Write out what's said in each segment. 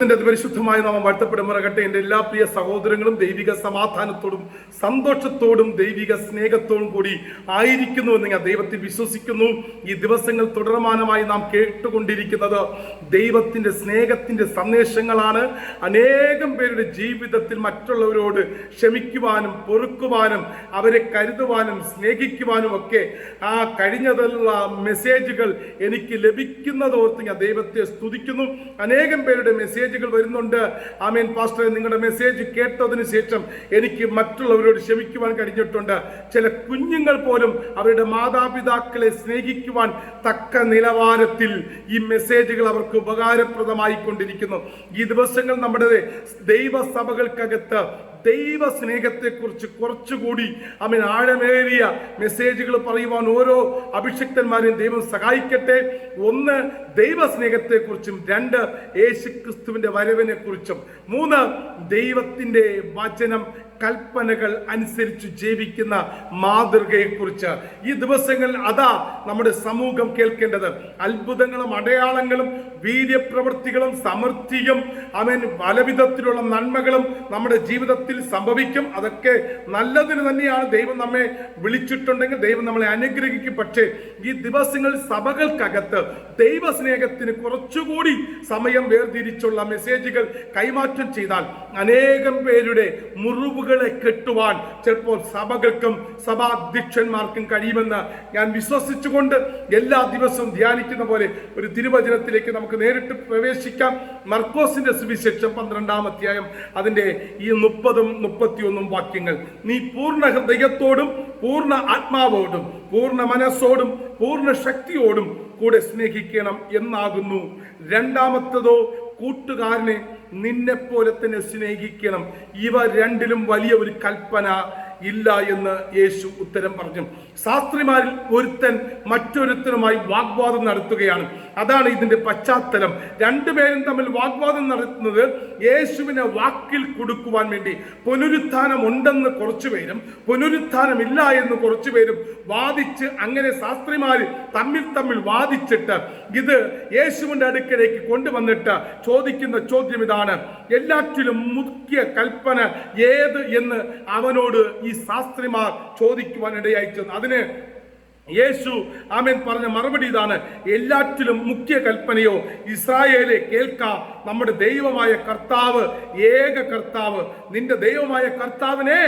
ഇതിന്റെ പരിശുദ്ധമായ നാമം വാഴ്ത്തപ്പെടുമറകട്ടെ. എന്റെ എല്ലാ പ്രിയ സഹോദരങ്ങളും ദൈവിക സമാധാനത്തോടും സന്തോഷത്തോടും ദൈവിക സ്നേഹത്തോടും കൂടി ആയിരിക്കുന്നു എന്ന് ഞാൻ ദൈവത്തിൽ വിശ്വസിക്കുന്നു. ഈ ദിവസങ്ങൾ തുടർമാനമായി നാം കേട്ടുകൊണ്ടിരിക്കുന്നത് ദൈവത്തിന്റെ സ്നേഹത്തിന്റെ സന്ദേശങ്ങളാണ്. അനേകം പേരുടെ ജീവിതത്തിൽ മറ്റുള്ളവരോട് ക്ഷമിക്കുവാനും പൊറുക്കുവാനും അവരെ കരുതുവാനും സ്നേഹിക്കുവാനും ഒക്കെ ആ കഴിഞ്ഞതുള്ള മെസ്സേജുകൾ എനിക്ക് ലഭിക്കുന്നതോർത്ത് ഞാൻ ദൈവത്തെ സ്തുതിക്കുന്നു. അനേകം പേരുടെ മെസ്സേജുകൾ വരുന്നുണ്ട്. ആമേൻ. പാസ്റ്റർ നിങ്ങളുടെ മെസ്സേജ് കേട്ടതിന് ശേഷം എനിക്ക് മറ്റുള്ളവരോട് ക്ഷമിക്കുവാൻ കഴിഞ്ഞിട്ടുണ്ട്. ചില കുഞ്ഞുങ്ങൾ പോലും അവരുടെ മാതാപിതാക്കളെ സ്നേഹിക്കുവാൻ തക്ക നിലവാരത്തിൽ ഈ മെസ്സേജുകൾ അവർക്ക് ഉപകാരപ്രദമായി കൊണ്ടിരിക്കുന്നു ഈ ദിവസങ്ങൾ നമ്മുടെ ദൈവസഭകൾക്കകത്ത് ദൈവ സ്നേഹത്തെക്കുറിച്ച് കുറച്ചുകൂടി അവൻ ആഴമേറിയ മെസ്സേജുകൾ പറയുവാൻ ഓരോ അഭിഷിക്തന്മാരെയും ദൈവം സഹായിക്കട്ടെ. ഒന്ന് ദൈവ സ്നേഹത്തെക്കുറിച്ചും രണ്ട് യേശുക്രിസ്തുവിന്റെ വരവിനെ കുറിച്ചും മൂന്ന് ദൈവത്തിന്റെ വചനം കൽപ്പനകൾ അനുസരിച്ച് ജീവിക്കുന്ന മാതൃകയെക്കുറിച്ച് ഈ ദിവസങ്ങളിൽ അതാ നമ്മുടെ സമൂഹം കേൾക്കേണ്ടത്. അത്ഭുതങ്ങളും അടയാളങ്ങളും വീര്യപ്രവൃത്തികളും സമൃദ്ധിയും അവൻ പലവിധത്തിലുള്ള നന്മകളും നമ്മുടെ ജീവിതത്തിൽ സംഭവിക്കും. അതൊക്കെ നല്ലതിന് തന്നെയാണ് ദൈവം നമ്മെ വിളിച്ചിട്ടുണ്ടെങ്കിൽ ദൈവം നമ്മളെ അനുഗ്രഹിക്കും. പക്ഷേ ഈ ദിവസങ്ങളിൽ സഭകൾക്കകത്ത് ദൈവസ്നേഹത്തിന് കുറച്ചുകൂടി സമയം വേർതിരിച്ചുള്ള മെസ്സേജുകൾ കൈമാറ്റം ചെയ്താൽ അനേകം പേരുടെ മുറിവുകളെ കെട്ടുവാൻ ചിലപ്പോൾ സഭകൾക്കും സഭാധ്യക്ഷന്മാർക്കും കഴിയുമെന്ന് ഞാൻ വിശ്വസിച്ചുകൊണ്ട് എല്ലാ ദിവസവും ധ്യാനിക്കുന്ന പോലെ ഒരു തിരുവചനത്തിലേക്ക് നമുക്ക് നേരിട്ട് പ്രവേശിക്കാം. മർക്കോസിന്റെ സുവിശേഷം പന്ത്രണ്ടാം അധ്യായം അതിന്റെ ഈ മുപ്പതും മുപ്പത്തിയൊന്നും വാക്യങ്ങൾ. നീ പൂർണ ഹൃദയത്തോടും പൂർണ ആത്മാവോടും പൂർണ മനസ്സോടും പൂർണ ശക്തിയോടും കൂടെ സ്നേഹിക്കണം എന്നാകുന്നു. രണ്ടാമത്തതോ കൂട്ടുകാരനെ നിന്നെപ്പോലെ തന്നെ സ്നേഹിക്കണം. ഇവ രണ്ടിലും വലിയ ഒരു കൽപ്പന. ഇല്ല എന്ന് യേശു ഉത്തരം പറഞ്ഞു. ശാസ്ത്രിമാരിൽ ഒരുത്തൻ മറ്റൊരുത്തനുമായി വാഗ്വാദം നടത്തുകയാണ്. അതാണ് ഇതിന്റെ പശ്ചാത്തലം. രണ്ടുപേരും തമ്മിൽ വാഗ്വാദം നടത്തുന്നത് യേശുവിനെ വാക്കിൽ കൊടുക്കുവാൻ വേണ്ടി. പുനരുത്ഥാനം ഉണ്ടെന്ന് കുറച്ചുപേരും പുനരുത്ഥാനം ഇല്ല എന്ന് കുറച്ചുപേരും വാദിച്ച് അങ്ങനെ ശാസ്ത്രിമാർ തമ്മിൽ തമ്മിൽ വാദിച്ചിട്ട് ഇത് യേശുവിന്റെ അടുക്കലേക്ക് കൊണ്ടുവന്നിട്ട് ചോദിക്കുന്ന ചോദ്യം ഇതാണ്. എല്ലാറ്റിലും മുഖ്യ കൽപ്പന ഏത് എന്ന് അവനോട് ഈ ശാസ്ത്രിമാർ ചോദിക്കുവാൻ ഇടയായി ചെന്നു. അതിന് യേശു ആമേൻ പറഞ്ഞ മറുപടി ഇതാണ്. എല്ലാറ്റിലും മുഖ്യ കൽപ്പനയോ ഇസ്രായേലെ കേൾക്ക. നമ്മുടെ ദൈവമായ കർത്താവ് ഏക കർത്താവ് നിന്റെ ദൈവമായ കർത്താവിനെ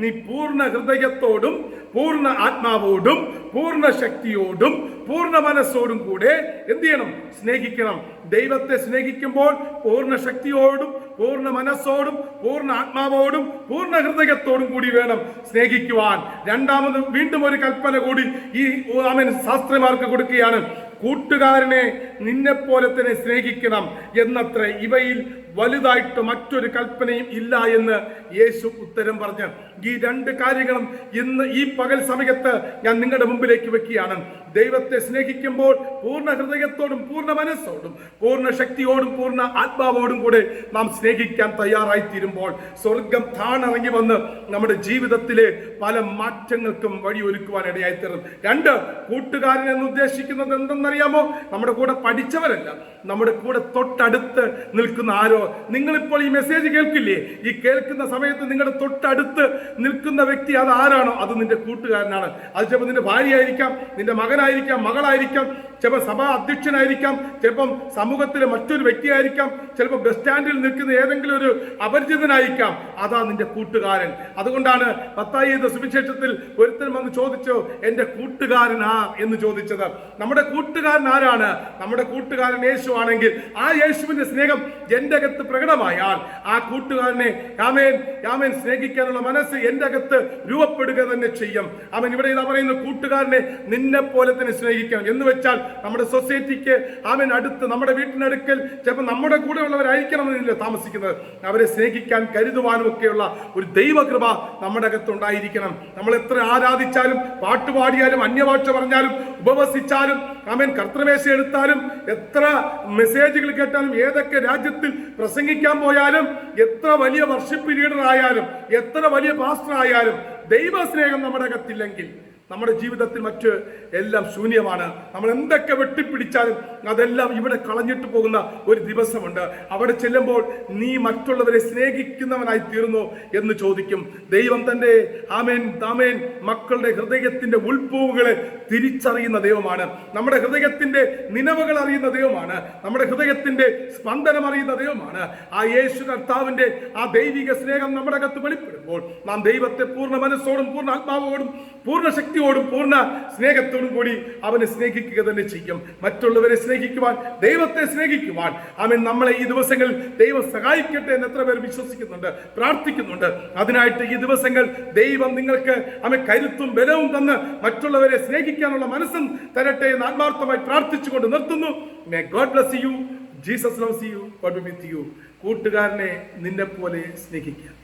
നീ പൂർണ ഹൃദയത്തോടും പൂർണ ആത്മാവോടും പൂർണ ശക്തിയോടും പൂർണ മനസ്സോടും കൂടെ എന്ത് ചെയ്യണം? സ്നേഹിക്കണം. ദൈവത്തെ സ്നേഹിക്കുമ്പോൾ പൂർണ ശക്തിയോടും പൂർണ മനസ്സോടും പൂർണ ആത്മാവോടും പൂർണ ഹൃദയത്തോടും കൂടി വേണം സ്നേഹിക്കുവാൻ. രണ്ടാമത് വീണ്ടും ഒരു കൽപ്പന കൂടി ഈ അമൻ ശാസ്ത്രിമാർക്ക് കൊടുക്കുകയാണ്. കൂട്ടുകാരനെ നിന്നെപ്പോലെ തന്നെ സ്നേഹിക്കണം എന്നത്ര ഇവയിൽ വലുതായിട്ട് മറ്റൊരു കൽപ്പനയും ഇല്ല എന്ന് യേശു ഉത്തരം പറഞ്ഞു ഈ രണ്ട് കാര്യങ്ങളും ഇന്ന് ഈ പകൽ സമയത്ത് ഞാൻ നിങ്ങളുടെ മുമ്പിലേക്ക് വെക്കുകയാണ്. ദൈവത്തെ സ്നേഹിക്കുമ്പോൾ പൂർണ ഹൃദയത്തോടും പൂർണ മനസ്സോടും പൂർണ ശക്തിയോടും പൂർണ ആത്മാവോടും കൂടെ നാം സ്നേഹിക്കാൻ തയ്യാറായി തീരുമ്പോൾ സ്വർഗം താണിറങ്ങി വന്ന് നമ്മുടെ ജീവിതത്തിലെ പല മാറ്റങ്ങൾക്കും വഴിയൊരുക്കുവാൻ ഇടയായി തീർന്നു രണ്ട് കൂട്ടുകാരൻ എന്ന് ഉദ്ദേശിക്കുന്നത് എന്തെന്നറിയാമോ? നമ്മുടെ കൂടെ പഠിച്ചവരല്ല. നമ്മുടെ കൂടെ തൊട്ടടുത്ത് നിൽക്കുന്ന ആരോ നിങ്ങളിപ്പോൾ ഈ മെസ്സേജ് കേൾക്കില്ലേ? ഈ കേൾക്കുന്ന സമയത്ത് നിങ്ങളുടെ തൊട്ടടുത്ത് നിൽക്കുന്ന വ്യക്തി അത് ആരാണോ? അത് നിന്റെ കൂട്ടുകാരനാണ്. അത് ചിലപ്പോൾ നിന്റെ ഭാര്യയായിരിക്കാം നിന്റെ മകനായിരിക്കാം മകളായിരിക്കാം. ചിലപ്പോൾ സഭാ അധ്യക്ഷനായിരിക്കാം ചിലപ്പം സമൂഹത്തിലെ മറ്റൊരു വ്യക്തിയായിരിക്കാം ചിലപ്പോൾ ബസ് സ്റ്റാൻഡിൽ നിൽക്കുന്ന ഏതെങ്കിലും ഒരു അപരിചിതനായിരിക്കാം. അതാ നിന്റെ കൂട്ടുകാരൻ. അതുകൊണ്ടാണ് പത്തായി സുവിശേഷത്തിൽ ഒരുത്തൻ വന്ന് ചോദിച്ചോ എന്റെ കൂട്ടുകാരനാ? എന്ന് ചോദിച്ചത്. നമ്മുടെ കൂട്ടുകാരൻ ആരാണ്? നമ്മുടെ കൂട്ടുകാരൻ യേശു ആണെങ്കിൽ ആ യേശുവിന്റെ സ്നേഹം എന്റെ അകത്ത് പ്രകടമായാൽ ആ കൂട്ടുകാരനെ രാമേൻ രാമേൻ സ്നേഹിക്കാനുള്ള മനസ്സ് എന്റെ അകത്ത് രൂപപ്പെടുക തന്നെ ചെയ്യും. അവൻ ഇവിടെ ഇതാ പറയുന്ന കൂട്ടുകാരനെ നിന്നെ പോലെ തന്നെ സ്നേഹിക്കണം. എന്ന് വെച്ചാൽ നമ്മുടെ സൊസൈറ്റിക്ക് ആമേൻ അടുത്ത് നമ്മുടെ വീട്ടിനടുക്കൽ ചിലപ്പോൾ നമ്മുടെ കൂടെ ഉള്ളവരായിരിക്കണമെന്നില്ല താമസിക്കുന്നത്. അവരെ സ്നേഹിക്കാൻ കരുതുവാനും ഒക്കെയുള്ള ഒരു ദൈവകൃപ നമ്മുടെ അകത്തുണ്ടായിരിക്കണം നമ്മൾ എത്ര ആരാധിച്ചാലും പാട്ടുപാടിയാലും അന്യഭാഷ പറഞ്ഞാലും ഉപവസിച്ചാലും ആമേൻ കർത്തൃമേശ എടുത്താലും എത്ര മെസ്സേജുകൾ കേട്ടാലും ഏതൊക്കെ രാജ്യത്തിൽ പ്രസംഗിക്കാൻ പോയാലും എത്ര വലിയ വർഷിപ്പ് ലീഡർ ആയാലും എത്ര വലിയ പാസ്റ്റർ ആയാലും ദൈവസ്നേഹം നമ്മുടെ അകത്തില്ലെങ്കിൽ നമ്മുടെ ജീവിതത്തിൽ മറ്റ് എല്ലാം ശൂന്യമാണ്. നമ്മൾ എന്തൊക്കെ വെട്ടിപ്പിടിച്ചാലും അതെല്ലാം ഇവിടെ കളഞ്ഞിട്ട് പോകുന്ന ഒരു ദിവസമുണ്ട്. അവിടെ ചെല്ലുമ്പോൾ നീ മറ്റുള്ളവരെ സ്നേഹിക്കുന്നവനായി തീർന്നു എന്ന് ചോദിക്കും. ദൈവം തന്റെ ആമേൻ താമേൻ മക്കളുടെ ഹൃദയത്തിന്റെ ഉൾപ്പൂവുകളെ തിരിച്ചറിയുന്ന ദൈവമാണ്. നമ്മുടെ ഹൃദയത്തിന്റെ നിലവുകൾ അറിയുന്ന ദൈവമാണ്. നമ്മുടെ ഹൃദയത്തിന്റെ സ്പന്ദനം അറിയുന്ന ദൈവമാണ്. ആ യേശു കർത്താവിന്റെ ആ ദൈവിക സ്നേഹം നമ്മുടെ അകത്ത് വെളിപ്പെടുമ്പോൾ നാം ദൈവത്തെ പൂർണ മനസ്സോടും പൂർണ ആത്മാവോടും പൂർണ ശക്തിയോടും പൂർണ സ്നേഹത്തോടും കൂടി അവനെ സ്നേഹിക്കുക തന്നെ ചെയ്യും. മറ്റുള്ളവരെ സ്നേഹിക്കുവാൻ ദൈവത്തെ സ്നേഹിക്കുവാൻ. അവൻ നമ്മളെ ഈ ദിവസങ്ങളിൽ ദൈവം സഹായിക്കട്ടെ എന്ന് എത്ര പേർ വിശ്വസിക്കുന്നുണ്ട് പ്രാർത്ഥിക്കുന്നുണ്ട്. അതിനായിട്ട് ഈ ദിവസങ്ങൾ ദൈവം നിങ്ങൾക്ക് അവൻ കരുത്തും ബലവും തന്ന് മറ്റുള്ളവരെ സ്നേഹിക്കാനുള്ള മനസ്സും തരട്ടെ എന്ന് ആത്മാർത്ഥമായി പ്രാർത്ഥിച്ചുകൊണ്ട് നിർത്തുന്നു. May God bless you Jesus loves you God with you കൂട്ടുകാരനെ നിന്നെ പോലെ സ്നേഹിക്കുക